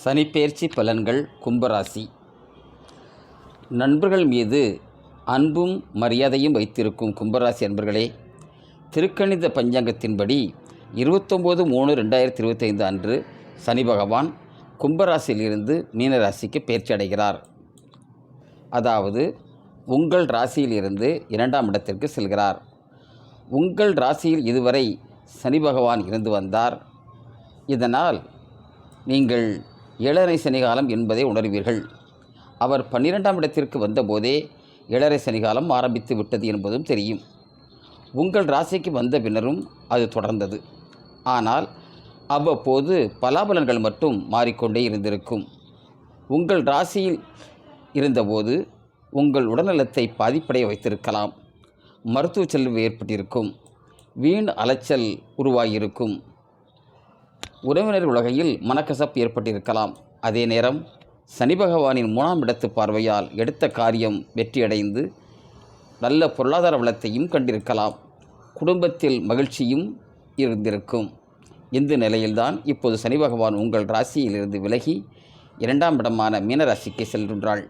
சனிப்பெயர்ச்சி பலன்கள் கும்பராசி. நண்பர்கள் மீது அன்பும் மரியாதையும் வைத்திருக்கும் கும்பராசி அன்பர்களே திருக்கணித பஞ்சாங்கத்தின்படி இருபத்தொம்போது மூணு ரெண்டாயிரத்தி இருபத்தைந்து அன்று சனி பகவான் கும்பராசியிலிருந்து மீனராசிக்கு பயிற்சி அடைகிறார். அதாவது உங்கள் ராசியிலிருந்து இரண்டாம் இடத்திற்கு செல்கிறார். உங்கள் ராசியில் இதுவரை சனி பகவான் இருந்து வந்தார். இதனால் நீங்கள் ஏழரை சனிகாலம் என்பதை உணர்வீர்கள். அவர் பன்னிரெண்டாம் இடத்திற்கு வந்தபோதே ஏழரை சனிகாலம் ஆரம்பித்து விட்டது என்பதும் தெரியும். உங்கள் ராசிக்கு வந்த பின்னரும் அது தொடர்ந்தது. ஆனால் அவ்வப்போது பலாபலன்கள் மட்டும் மாறிக்கொண்டே இருந்திருக்கும். உங்கள் ராசியில் இருந்தபோது உங்கள் உடல்நலத்தை பாதிப்படைய வைத்திருக்கலாம். மருத்துவ செலவு ஏற்பட்டிருக்கும். வீண் அலைச்சல் உருவாகியிருக்கும். உறவினர் உலகையில் மனக்கசப்பு ஏற்பட்டிருக்கலாம். அதே நேரம் சனி பகவானின் மூணாம் இடத்து பார்வையால் எடுத்த காரியம் வெற்றியடைந்து நல்ல பொருளாதார வளத்தையும் கண்டிருக்கலாம். குடும்பத்தில் மகிழ்ச்சியும் இருந்திருக்கும். இந்த நிலையில்தான் இப்போது சனி பகவான் உங்கள் ராசியிலிருந்து விலகி இரண்டாம் இடமான மீனராசிக்கு செல்கின்றாள்.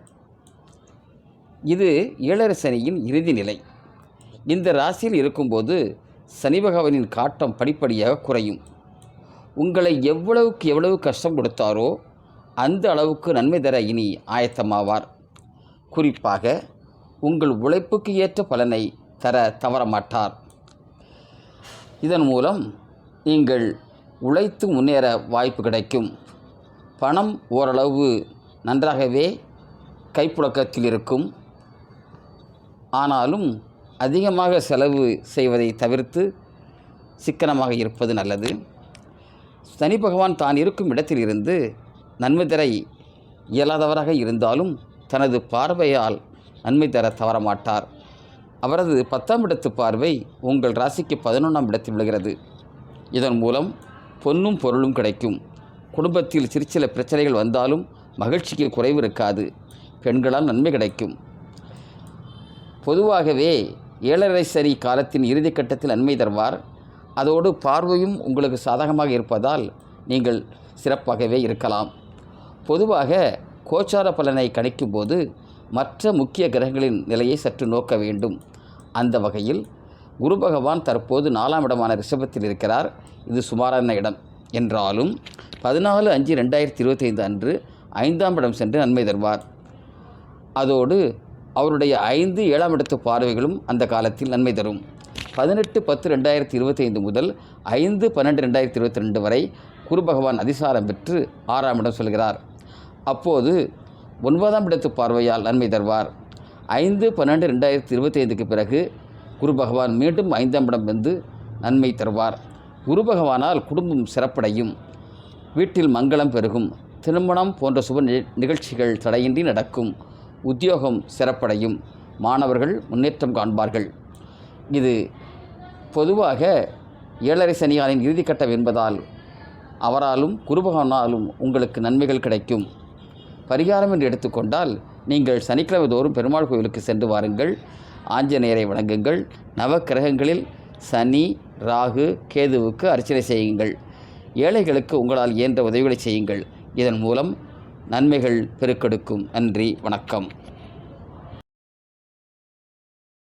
இது ஏழரை சனியின் இறுதி நிலை. இந்த ராசியில் இருக்கும்போது சனி பகவானின் காட்டம் படிப்படியாக குறையும். உங்களை எவ்வளவுக்கு எவ்வளவு கஷ்டம் கொடுத்தாரோ அந்த அளவுக்கு நன்மை தர இனி ஆயத்தமாவார். குறிப்பாக உங்கள் உழைப்புக்கு ஏற்ற பலனை தர தவறமாட்டார். இதன் மூலம் நீங்கள் உழைத்து முன்னேற வாய்ப்பு கிடைக்கும். பணம் ஓரளவு நன்றாகவே கைப்புழக்கத்தில் இருக்கும். ஆனாலும் அதிகமாக செலவு செய்வதை தவிர்த்து சிக்கனமாக இருப்பது நல்லது. சனி பகவான் தான் இருக்கும் இடத்திலிருந்து நன்மை தர இயலாதவராக இருந்தாலும் தனது பார்வையால் நன்மை தர தவறமாட்டார். அவரது பத்தாம் இடத்து பார்வை உங்கள் ராசிக்கு பதினொன்றாம் இடத்தில் விழுகிறது. இதன் மூலம் பொன்னும் பொருளும் கிடைக்கும். குடும்பத்தில் சிறு சில பிரச்சனைகள் வந்தாலும் மகிழ்ச்சிக்கு குறைவு இருக்காது. பெண்களால் நன்மை கிடைக்கும். பொதுவாகவே ஏழரை சனி காலத்தின் இறுதி கட்டத்தில் நன்மை தருவார். அதோடு பார்வையும் உங்களுக்கு சாதகமாக இருப்பதால் நீங்கள் சிறப்பாகவே இருக்கலாம். பொதுவாக கோச்சார பலனை கணிக்கும்போது மற்ற முக்கிய கிரகங்களின் நிலையை சற்று நோக்க வேண்டும். அந்த வகையில் குரு பகவான் தற்போது நாலாம் இடமான ரிஷபத்தில் இருக்கிறார். இது சுமாரான இடம். என்றாலும் பதினாலு அஞ்சு ரெண்டாயிரத்தி இருபத்தைந்து அன்று ஐந்தாம் இடம் சென்று நன்மை தருவார். அதோடு அவருடைய ஐந்து ஏழாம் இடத்து பார்வைகளும் அந்த காலத்தில் நன்மை தரும். பதினெட்டு பத்து ரெண்டாயிரத்தி இருபத்தைந்து முதல் ஐந்து பன்னெண்டு ரெண்டாயிரத்தி இருபத்தி ரெண்டு வரை குரு பகவான் அதிசாரம் பெற்று ஆறாம் இடம் சொல்கிறார். அப்போது ஒன்பதாம் இடத்து பார்வையால் நன்மை தருவார். ஐந்து பன்னெண்டு ரெண்டாயிரத்தி இருபத்தைந்துக்கு பிறகு குரு பகவான் மீண்டும் ஐந்தாம் இடம் வந்து நன்மை தருவார். குரு பகவானால் குடும்பம் சிறப்படையும். வீட்டில் மங்களம் பெருகும். திருமணம் போன்ற சுப நிகழ்ச்சிகள் தடையின்றி நடக்கும். உத்தியோகம் சிறப்படையும். மாணவர்கள் முன்னேற்றம் காண்பார்கள். இது பொதுவாக ஏழரை சனியாரின் இறுதிக்கட்டம் என்பதால் அவராலும் குருபகவனாலும் உங்களுக்கு நன்மைகள் கிடைக்கும். பரிகாரம் என்று எடுத்துக்கொண்டால் நீங்கள் சனிக்கிழமை தோறும் பெருமாள் கோவிலுக்கு சென்று வாருங்கள். ஆஞ்சநேயரை வணங்குங்கள். நவக்கிரகங்களில் சனி ராகு கேதுவுக்கு அர்ச்சனை செய்யுங்கள். ஏழைகளுக்கு உங்களால் இயன்ற உதவிகளை செய்யுங்கள். இதன் மூலம் நன்மைகள் பெருக்கெடுக்கும். நன்றி வணக்கம்.